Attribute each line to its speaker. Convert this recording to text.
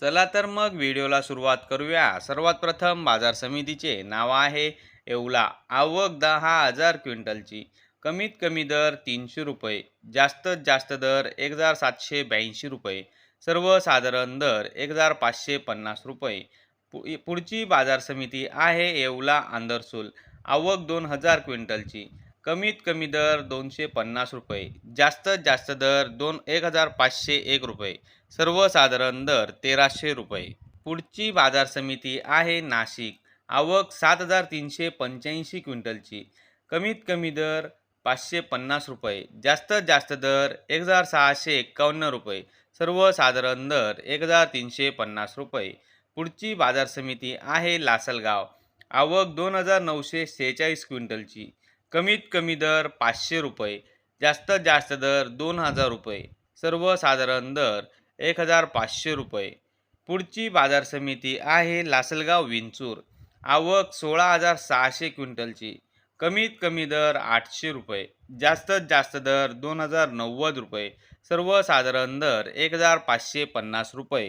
Speaker 1: चला तर मग व्हिडिओला सुरुवात करूया. सर्वात प्रथम बाजार समितीचे नाव आहे येवला. आवक दहा हजार क्विंटलची. कमीत कमी दर तीनशे रुपये. जास्तीत जास्त दर एक हजार सातशे ब्याऐंशी रुपये. सर्वसाधारण दर एक हजार पाचशे पन्नास रुपये. पु पुढची बाजार समिती आहे येवला आंदरसूल. आवक दोन हजार क्विंटलची. कमीत कमी दर दोनशे पन्नास रुपये. जास्तीत जास्त दर दोन एक हजार पाचशे एक रुपये. सर्वसाधारण दर तेराशे रुपये. पुढची बाजार समिती आहे नाशिक. आवक सात हजार तीनशे पंच्याऐंशी क्विंटलची. कमीत कमी दर पाचशे पन्नास रुपये. जास्तीत जास्त दर एक हजार सहाशे एक्कावन्न रुपये. सर्वसाधारण दर एक हजार तीनशे पन्नास रुपये. पुढची बाजार समिती आहे लासलगाव. आवक दोन हजार नऊशे सेहेचाळीस क्विंटलची. कमीत कमी दर पाचशे रुपये जास्तीत जास्त दर दोन हजार रुपये सर्वसाधारण दर एक हजार पाचशे रुपये. पुढची बाजार समिती आहे लासलगाव विंचूर. आवक सोळा हजार सहाशे क्विंटलची. कमीत कमी दर आठशे रुपये जास्तीत जास्त दर दोन हजार नव्वद रुपये सर्वसाधारण दर एक हजार पाचशे पन्नास रुपये.